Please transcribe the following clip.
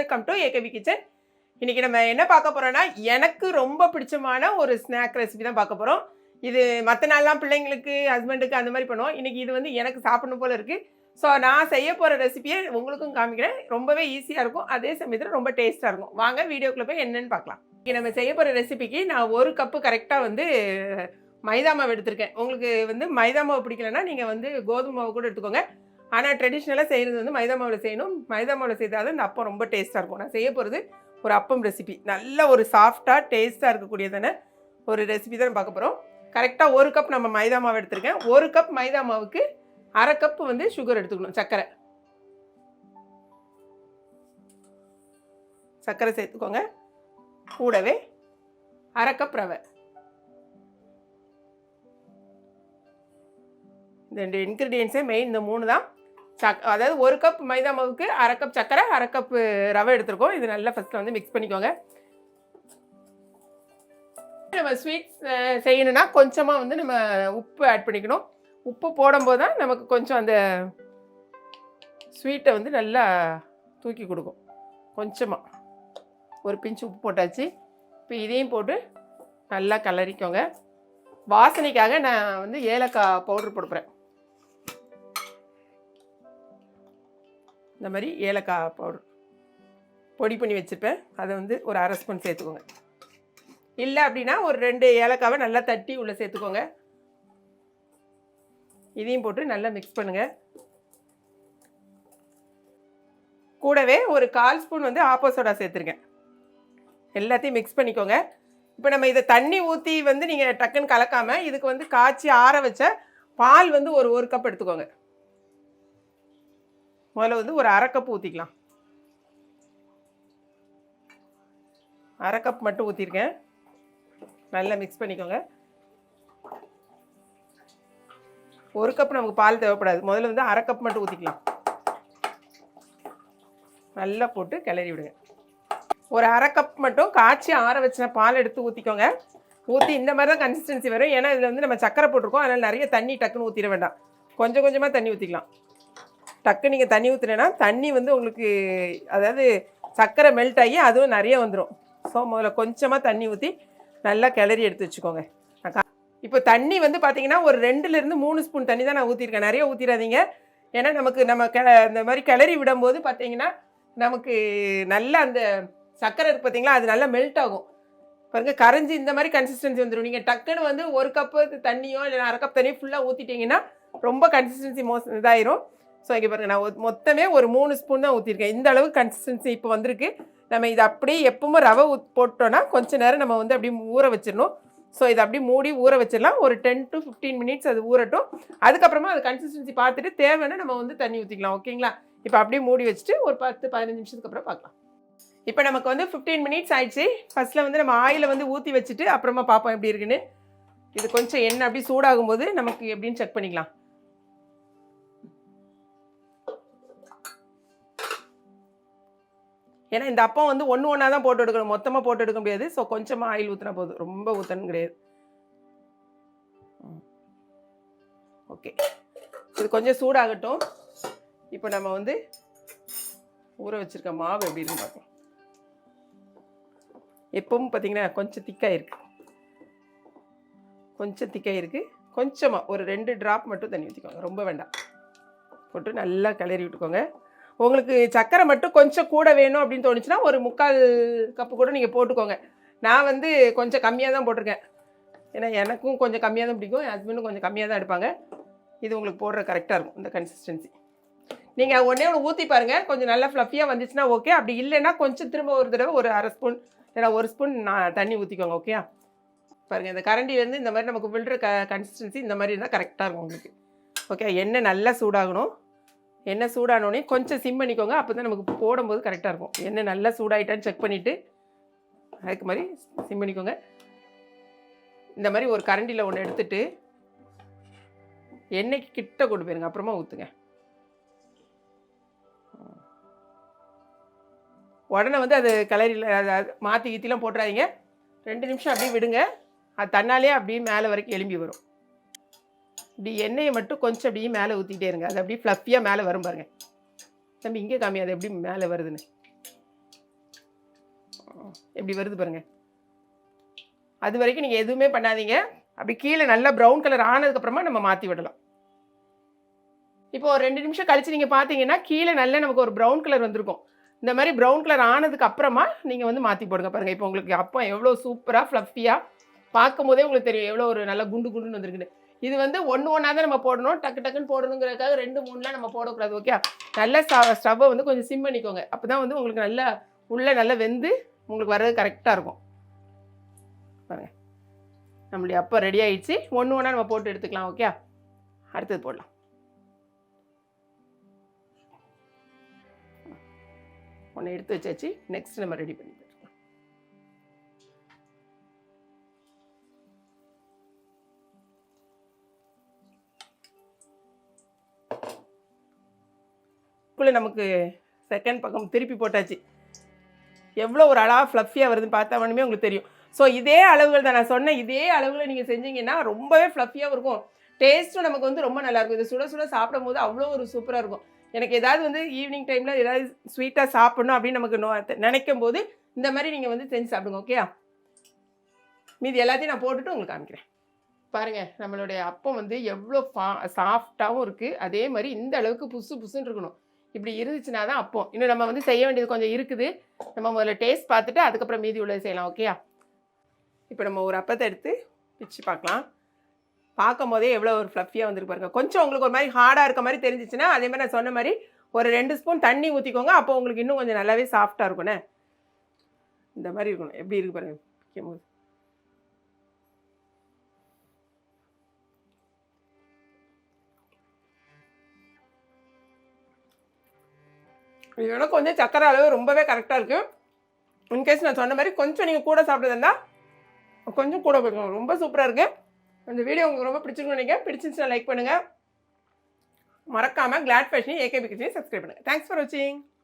Welcome to ஏகவி kitchen இன்னைக்கு நம்ம என்ன பார்க்க போகிறோன்னா எனக்கு ரொம்ப பிடிச்சமான ஒரு ஸ்நாக் ரெசிபி தான் பார்க்க போகிறோம் இது மற்ற நாள்லாம் பிள்ளைங்களுக்கு ஹஸ்பண்டுக்கு அந்த மாதிரி பண்ணுவோம். இன்னைக்கு இது வந்து எனக்கு சாப்பிடணும் போல இருக்கு. ஸோ நான் செய்ய போகிற ரெசிபியை உங்களுக்கும் காமிக்கிறேன். ரொம்பவே ஈஸியாக இருக்கும். அதே சமயத்தில் ரொம்ப டேஸ்ட்டாக இருக்கும். வாங்க வீடியோக்குள்ளே போய் என்னென்னு பார்க்கலாம். இங்கே நம்ம செய்ய போகிற ரெசிபிக்கு நான் ஒரு கப்பு கரெக்டாக வந்து மைதா மாவு எடுத்திருக்கேன். உங்களுக்கு வந்து மைதா மாவு பிடிக்கலன்னா நீங்கள் வந்து கோதுமை மாவு கூட எடுத்துக்கோங்க. ஆனால் ட்ரெடிஷ்னலாக செய்கிறது வந்து மைதா மாவில் செய்யணும். மைதா மாவில் செய்தால் தான் இந்த அப்பம் ரொம்ப டேஸ்ட்டாக இருக்கும். நான் செய்ய போகிறது ஒரு அப்பம் ரெசிபி நல்ல ஒரு சாஃப்டாக டேஸ்ட்டாக இருக்கக்கூடியதான ஒரு ரெசிபி தான் பார்க்க போகிறோம் கரெக்டாக ஒரு கப் நம்ம மைதா மாவு எடுத்திருக்கேன். ஒரு கப் மைதா மாவுக்கு அரை கப் வந்து சுகர் எடுத்துக்கணும் சர்க்கரை. சர்க்கரை சேர்த்துக்கோங்க. கூடவே அரை கப் ரவை. இந்த ரெண்டு இன்க்ரீடியன்ஸே மெயின் இந்த மூணு தான். சக் அதாவது ஒரு கப் மைதா மாவுக்கு அரை கப் சர்க்கரை அரை கப் ரவை எடுத்துருக்கோம். இது நல்லா ஃபஸ்ட்டில் வந்து மிக்ஸ் பண்ணிக்கோங்க. நம்ம ஸ்வீட் செய்யணும்னா கொஞ்சமாக வந்து நம்ம உப்பு ஆட் பண்ணிக்கணும். உப்பு போடும்போது தான் நமக்கு கொஞ்சம் அந்த ஸ்வீட்டை வந்து நல்லா தூக்கி கொடுக்கும். கொஞ்சமாக ஒரு பிஞ்சு உப்பு போட்டாச்சு. இப்போ இதையும் போட்டு நல்லா கலரிக்கோங்க. வாசனைக்காக நான் வந்து ஏலக்காய் பவுட்ரு போடுறேன் இந்த மாதிரி ஏலக்காய் பவுடர். பொடி பண்ணி வச்சுருப்பேன் அதை வந்து ஒரு அரை ஸ்பூன் சேர்த்துக்கோங்க. இல்லை அப்படின்னா ஒரு ரெண்டு ஏலக்காவை நல்லா தட்டி உள்ளே சேர்த்துக்கோங்க. இதையும் போட்டு நல்லா மிக்ஸ் பண்ணுங்கள் கூடவே ஒரு கால் ஸ்பூன் வந்து ஆப்போ சோடா சேர்த்துருக்கேன் எல்லாத்தையும் மிக்ஸ் பண்ணிக்கோங்க. இப்போ நம்ம இதை தண்ணி ஊற்றி வந்து நீங்கள் டக்குன்னு கலக்காமல் இதுக்கு வந்து காய்ச்சி ஆற வச்ச பால் வந்து ஒரு ஒரு கப் எடுத்துக்கோங்க. முதல்ல வந்து ஒரு அரை கப் ஊற்றிக்கலாம் அரை கப் மட்டும் ஊற்றிருக்கேன் நல்லா மிக்ஸ் பண்ணிக்கோங்க. ஒரு கப் நமக்கு பால் தேவைப்படாது. முதல்ல வந்து அரை கப் மட்டும் ஊற்றிக்கலாம் நல்லா போட்டு கிளறி விடுங்க. ஒரு அரை கப் மட்டும் காய்ச்சி ஆற வச்ச பால் எடுத்து ஊற்றிக்கோங்க ஊற்றி இந்த மாதிரி தான் கன்சிஸ்டன்சி வரும். ஏன்னா இதில் வந்து நம்ம சக்கரை போட்டிருக்கோம். அதனால் நிறைய தண்ணி டக்குன்னு ஊற்றிட வேண்டாம். கொஞ்சம் கொஞ்சமாக தண்ணி ஊற்றிக்கலாம் டக்கு நீங்கள் தண்ணி ஊற்றுனேன்னா தண்ணி வந்து உங்களுக்கு அதாவது சர்க்கரை மெல்ட் ஆகி அதுவும் நிறைய வந்துடும் ஸோ முதல்ல கொஞ்சமாக தண்ணி ஊற்றி நல்லா கிளறி எடுத்து வச்சுக்கோங்க. இப்போ தண்ணி வந்து பார்த்தீங்கன்னா ஒரு ரெண்டுலேருந்து மூணு ஸ்பூன் தண்ணி தான் நான் ஊற்றிருக்கேன் நிறைய ஊற்றிடாதீங்க ஏன்னா நமக்கு நம்ம கெ இந்த மாதிரி கிளறி விடும்போது பார்த்தீங்கன்னா நமக்கு நல்லா அந்த சர்க்கரை இருக்குது பார்த்தீங்களா அது நல்லா மெல்ட் ஆகும். பாருங்கள் கரைஞ்சி இந்த மாதிரி கன்சிஸ்டன்சி வந்துடும் நீங்கள் டக்குன்னு வந்து ஒரு கப்பு தண்ணியோ இல்லை அரை கப் தண்ணியோ ஃபுல்லாக ஊற்றிட்டீங்கன்னா ரொம்ப கன்சிஸ்டன்சி மோஸ் இதாயிரும். ஸோ இங்கே பாருங்கள் நான் மொத்தமே ஒரு மூணு ஸ்பூன் தான் ஊற்றிருக்கேன் இந்த அளவுக்கு கன்சிஸ்டன்சி இப்போ வந்திருக்கு. நம்ம இதை அப்படியே எப்பவுமே ரவை ஊத் போட்டோன்னா கொஞ்ச நேரம் நம்ம வந்து அப்படியே ஊற வச்சிடணும். ஸோ இதை அப்படியே மூடி ஊற வச்சிடலாம். ஒரு டென் டு ஃபிஃப்டீன் மினிட்ஸ் அது ஊறட்டும். அதுக்கப்புறமா அது கன்சிஸ்டன்சி பார்த்துட்டு தேவைன்னா நம்ம வந்து தண்ணி ஊற்றிக்கலாம் ஓகேங்களா இப்போ அப்படியே மூடி வச்சுட்டு ஒரு பத்து பதினஞ்சு நிமிஷத்துக்கு அப்புறம் பார்க்கலாம். இப்போ நமக்கு வந்து ஃபிஃப்டீன் மினிட்ஸ் ஆயிடுச்சு. ஃபர்ஸ்ட்டில் வந்து நம்ம ஆயிலை வந்து ஊற்றி வச்சுட்டு அப்புறமா பார்ப்போம் எப்படி இருக்குன்னு. இது கொஞ்சம் எண்ணெய் அப்படி சூடாகும் போது நமக்கு எப்படின்னு செக் பண்ணிக்கலாம். ஏன்னா இந்த அப்பம் வந்து ஒன்று ஒன்றா தான் போட்டு எடுக்கணும். மொத்தமாக போட்டு எடுக்க முடியாது. ஸோ கொஞ்சமாக ஆயில் ஊற்றினா போதும். ரொம்ப ஊற்றணும் கிடையாது. ஓகே இது கொஞ்சம் சூடாகட்டும். இப்போ நம்ம வந்து ஊற வச்சுருக்க மாவு எப்படி இருக்குன்னு பார்க்கலாம். எப்பவும் பார்த்தீங்கன்னா கொஞ்சம் திக்காக இருக்குது கொஞ்சம் திக்காக இருக்குது கொஞ்சமாக ஒரு ரெண்டு ட்ராப் மட்டும் தண்ணி ஊற்றிக்கோங்க ரொம்ப வேண்டாம். போட்டு நல்லா கிளறி விட்டுக்கோங்க. உங்களுக்கு சர்க்கரை மட்டும் கொஞ்சம் கூட வேணும் அப்படின்னு தோணுச்சுன்னா ஒரு முக்கால் கப்பு கூட நீங்கள் போட்டுக்கோங்க. நான் வந்து கொஞ்சம் கம்மியாக தான் போட்டிருக்கேன். ஏன்னா எனக்கும் கொஞ்சம் கம்மியாக தான் பிடிக்கும். என் ஹஸ்பண்டும் கொஞ்சம் கம்மியாக தான் எடுப்பாங்க. இது உங்களுக்கு போடுற கரெக்டாக இருக்கும் இந்த கன்சிஸ்டன்சி நீங்கள் ஒன்றே ஒன்று ஊற்றி பாருங்கள் கொஞ்சம் நல்லா ஃப்ளஃபியாக வந்துச்சுன்னா ஓகே அப்படி இல்லைன்னா கொஞ்சம் திரும்ப ஒரு தடவை ஒரு அரை ஸ்பூன் இல்லைன்னா ஒரு ஸ்பூன் நான் தண்ணி ஊற்றிக்கோங்க ஓகே பாருங்கள் இந்த கரண்டிலேருந்து இந்த மாதிரி நமக்கு விழுற க கன்சிஸ்டன்சி இந்த மாதிரி இருந்தால் கரெக்டாக இருக்கும் உங்களுக்கு. ஓகே எண்ணெய் நல்லா சூடாகணும். எண்ணெய் சூடானோடனே கொஞ்சம் சிம் பண்ணிக்கோங்க. அப்போ தான் நமக்கு போடும்போது கரெக்டாக இருக்கும். எண்ணெய் நல்லா சூடாயிட்டான்னு செக் பண்ணிவிட்டு அதுக்கு மாதிரி சிம் பண்ணிக்கோங்க. இந்த மாதிரி ஒரு கரண்டியில் ஒன்று எடுத்துட்டு எண்ணெய்க்கு கிட்ட கொண்டு போயிருங்க. அப்புறமா ஊற்றுங்க உடனே வந்து அது கலரியில் அதை மாற்றி கீத்திலாம் போட்டுறாதீங்க. ரெண்டு நிமிஷம் அப்படியே விடுங்க. அது தன்னாலே அப்படியே மேலே வரைக்கும் எலும்பி வரும். இப்படி எண்ணெயை மட்டும் கொஞ்சம் அப்படியே மேலே ஊற்றிட்டே இருங்க. அது அப்படியே ஃப்ளஃபியாக மேலே வரும் பாருங்க. தம்பி இங்கே காமி அது எப்படி மேலே வருதுன்னு. எப்படி வருது பாருங்க. அது வரைக்கும் நீங்கள் எதுவுமே பண்ணாதீங்க. அப்படி கீழே நல்லா ப்ரௌன் கலர் ஆனதுக்கப்புறமா நம்ம மாற்றி விடலாம். இப்போ ஒரு ரெண்டு நிமிஷம் கழித்து நீங்கள் பார்த்தீங்கன்னா கீழே நல்ல நமக்கு ஒரு ப்ரௌன் கலர் வந்திருக்கும். இந்த மாதிரி ப்ரௌன் கலர் ஆனதுக்கு அப்புறமா நீங்கள் வந்து மாற்றி போடுங்க பாருங்கள் இப்போ உங்களுக்கு அப்பம் எவ்வளோ சூப்பராக ஃப்ளஃபியாக பார்க்கும் போதே உங்களுக்கு தெரியும் எவ்வளோ ஒரு நல்ல குண்டு குண்டுன்னு வந்திருக்குன்னு. இது வந்து ஒன்று ஒன்றா தான் நம்ம போடணும். டக்கு டக்குன்னு போடணுங்கிறதுக்காக ரெண்டு மூணுலாம் நம்ம போடக்கூடாது ஓகே நல்ல ஸ்டவ்வை வந்து கொஞ்சம் சிம் பண்ணிக்கோங்க. அப்போ தான் வந்து உங்களுக்கு நல்லா உள்ளே நல்லா வெந்து உங்களுக்கு வர்றது கரெக்டாக இருக்கும். பாருங்கள் நம்மளுடைய அப்போ ரெடி ஆயிடுச்சு. ஒன்று ஒன்றா நம்ம போட்டு எடுத்துக்கலாம் ஓகே அடுத்தது போடலாம். ஒன்று எடுத்து வச்சாச்சு. நெக்ஸ்ட் நம்ம ரெடி பண்ணி வச்சுக்கலாம் நமக்கு செகண்ட் பக்கம் திருப்பி போட்டாச்சு. எவ்வளோ ஒரு அழகாக ஃப்ளஃபியாக வருதுன்னு பார்த்தா ஒன்றுமே உங்களுக்கு தெரியும். ஸோ இதே அளவுகள் தான் நான் சொன்னேன். இதே அளவில் நீங்கள் செஞ்சீங்கன்னா ரொம்பவே ஃப்ளஃபியாக இருக்கும். டேஸ்ட்டும் நமக்கு வந்து ரொம்ப நல்லாயிருக்கும் இது சுட சுட சாப்பிடும் போது அவ்வளோ ஒரு சூப்பராக இருக்கும். எனக்கு ஏதாவது வந்து ஈவினிங் டைமில் ஏதாவது ஸ்வீட்டாக சாப்பிடணும் அப்படின்னு நமக்கு நோ நினைக்கும் போது இந்த மாதிரி நீங்கள் வந்து செஞ்சு சாப்பிடுங்க ஓகேயா மீதி எல்லாத்தையும் நான் போட்டுட்டு உங்களுக்கு காமிக்கிறேன். பாருங்கள் நம்மளுடைய அப்பம் வந்து எவ்வளோ ஃபா சாஃப்டாகவும் இருக்குது அதே மாதிரி இந்த அளவுக்கு புசு புசுன்னு இருக்கணும். இப்படி இருந்துச்சுன்னா தான் அப்போ இன்னும் நம்ம வந்து செய்ய வேண்டியது கொஞ்சம் இருக்குது. நம்ம முதல்ல டேஸ்ட் பார்த்துட்டு அதுக்கப்புறம் மீதி உள்ளது செய்யலாம் ஓகேயா இப்போ நம்ம ஒரு அப்பத்தை எடுத்து பிச்சு பார்க்கலாம். பார்க்கும் போதே எவ்வளோ ஒரு ஃப்ளஃபியாக வந்துருக்கு பாருங்க. கொஞ்சம் உங்களுக்கு ஒரு மாதிரி ஹார்டாக இருக்க மாதிரி தெரிஞ்சிச்சுன்னா அதே மாதிரி நான் சொன்ன மாதிரி ஒரு ரெண்டு ஸ்பூன் தண்ணி ஊற்றிக்கோங்க அப்போ உங்களுக்கு இன்னும் கொஞ்சம் நல்லாவே சாஃப்டாக இருக்கும்ண்ணே இந்த மாதிரி இருக்கணும். எப்படி இருக்கு பாருங்க? பிக்கும் போது இதோட கொஞ்சம் சக்கரை அளவு ரொம்பவே கரெக்டாக இருக்குது இன்கேஸ் நான் சொன்ன மாதிரி கொஞ்சம் நீங்கள் கூட சாப்பிட்டதா கொஞ்சம் கூட போய்க்கணும் ரொம்ப சூப்பராக இருக்குது இந்த வீடியோ உங்களுக்கு ரொம்ப பிடிச்சிருக்குன்னு நினைக்கிறேன். பிடிச்சிருந்துச்சுன்னா லைக் பண்ணுங்கள் மறக்காமல் கிளாட் ஃபேஷனையும் ஏகேபி கிச்சனையும் சப்ஸ்கிரைப் பண்ணுங்கள் தேங்க்ஸ் ஃபார் வாட்சிங்